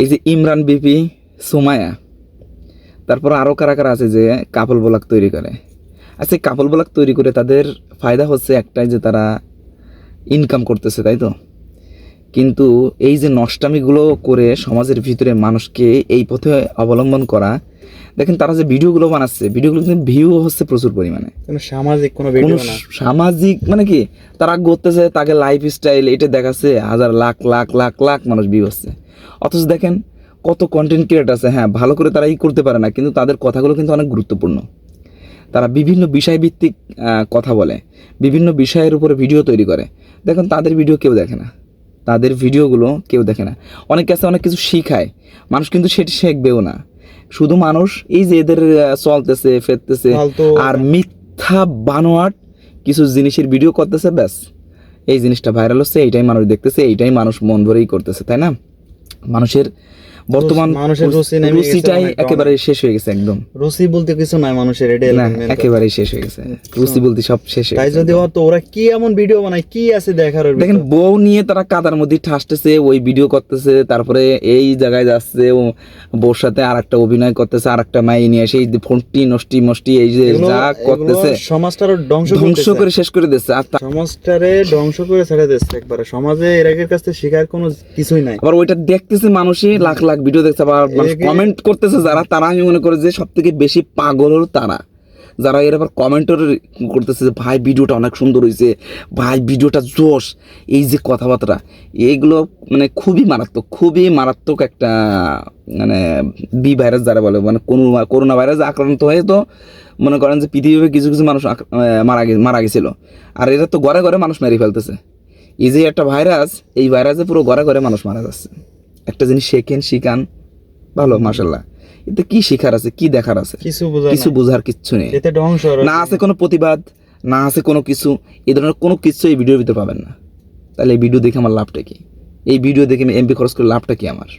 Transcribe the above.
এই যে ইমরান বিপি সুমায়া তারপর আরও কারা কারা আছে যে কাপল ব্লগ তৈরি করে? আচ্ছা কাপল ব্লগ তৈরি করে তাদের ফায়দা হচ্ছে একটাই যে তারা ইনকাম করতেছে তাই তো? কিন্তু এই যে নষ্টামিগুলো করে সমাজের ভিতরে মানুষকে এই পথে অবলম্বন করা দেখেন তারা যে ভিডিওগুলো বানাচ্ছে ভিডিওগুলো কিন্তু ভিউ হচ্ছে প্রচুর পরিমাণে। সামাজিক কোনো কোনো ভিডিও না। সামাজিক মানে কি? তারা করতেছে তাকে লাইফ স্টাইল এটা দেখাচ্ছে হাজার লাখ লাখ লাখ লাখ মানুষ ভিউ হচ্ছে। অথচ দেখেন কত কন্টেন্ট ক্রিয়েট আছে। হ্যাঁ ভালো করে তারা ই করতে পারে না কিন্তু তাদের কথাগুলো কিন্তু অনেক গুরুত্বপূর্ণ। তারা বিভিন্ন বিষয়ভিত্তিক কথা বলে বিভিন্ন বিষয়ের উপরে ভিডিও তৈরি করে। দেখুন তাদের ভিডিও কেউ দেখে না। তাদের ভিডিওগুলো কেউ দেখে না। অনেক কাছে অনেক কিছু শিখায়। মানুষ কিন্তু সেটি শিখবেও না। শুধু মানুষ এই যে এদের চলতেছে ফেরতেছে আর মিথ্যা বানোয়াট কিছু জিনিসের ভিডিও করতেছে ব্যাস। এই জিনিসটা ভাইরাল হচ্ছে এইটাই মানুষ দেখতেছে এইটাই মানুষ মন ভরেই করতেছে তাই না? মানুষের বর্তমান মানুষের রুচি গেছে রুচিটাই একেবারে শেষ হয়ে গেছে একদম। রুচি বলতে কিছু নাই মানুষের এটাই না। একেবারেই শেষ হয়ে গেছে। রুচি বলতে সব শেষ হয়ে তাই যদি হতো ওরা কি এমন ভিডিও বানায় কি আছে দেখার ওর দেখেন বউ নিয়ে তারা কাদার মধ্যে ঠাসতেছে ওই ভিডিও করতেছে তারপরে এই জায়গায় যাচ্ছে ও বউর সাথে আর একটা অভিনয় করতেছে আর একটা মাই নিয়ে এসে এই যে ফোনটি নষ্টি মষ্টি এই যে যা করতেছে সমাজটারও ধ্বংস ধ্বংস করে শেষ করে দিচ্ছে আর তা- সমাজটারে ধ্বংস করে ছেড়ে দিচ্ছে একবারে। সমাজে এর আগের কাছ শেখার কোনো কিছুই নাই। আবার ওইটা দেখতেছে মানুষই লাখ লাখ ভিডিও দেখছে আবার মানুষ কমেন্ট করতেছে যারা তারা আমি মনে করি যে সব থেকে বেশি পাগল হলো তারা। যারা এর আবার কমেন্টর করতেছে যে ভাই ভিডিওটা অনেক সুন্দর হয়েছে ভাই ভিডিওটা জোশ। এই যে কথাবার্তা এইগুলো মানে খুবই মারাত্মক খুবই মারাত্মক একটা মানে বি ভাইরাস যারা বলে মানে কোনো করোনা ভাইরাস আক্রান্ত হয়ে তো মনে করেন যে পৃথিবীতে কিছু কিছু মানুষ মারা গে মারা গেছিল। আর এরা তো ঘরে ঘরে মানুষ মেরে ফেলতেছে। এই যে একটা ভাইরাস এই ভাইরাসে পুরো ঘরে ঘরে মানুষ মারা যাচ্ছে। একটা জিনিস শেখেন শিখান। ভালো মাসাল্লাহ এতে কি শিখার আছে কি দেখার আছে? কিছু কিছু বুঝার কিচ্ছু নেই। না আছে কোনো প্রতিবাদ না আছে কোনো কিছু এই ধরনের কোনো কিছু এই ভিডিওর ভিতরে পাবেন না। তাহলে এই ভিডিও দেখে আমার লাভটা কি? এই ভিডিও দেখে আমি এমপি খরচ করে লাভটা কি আমার?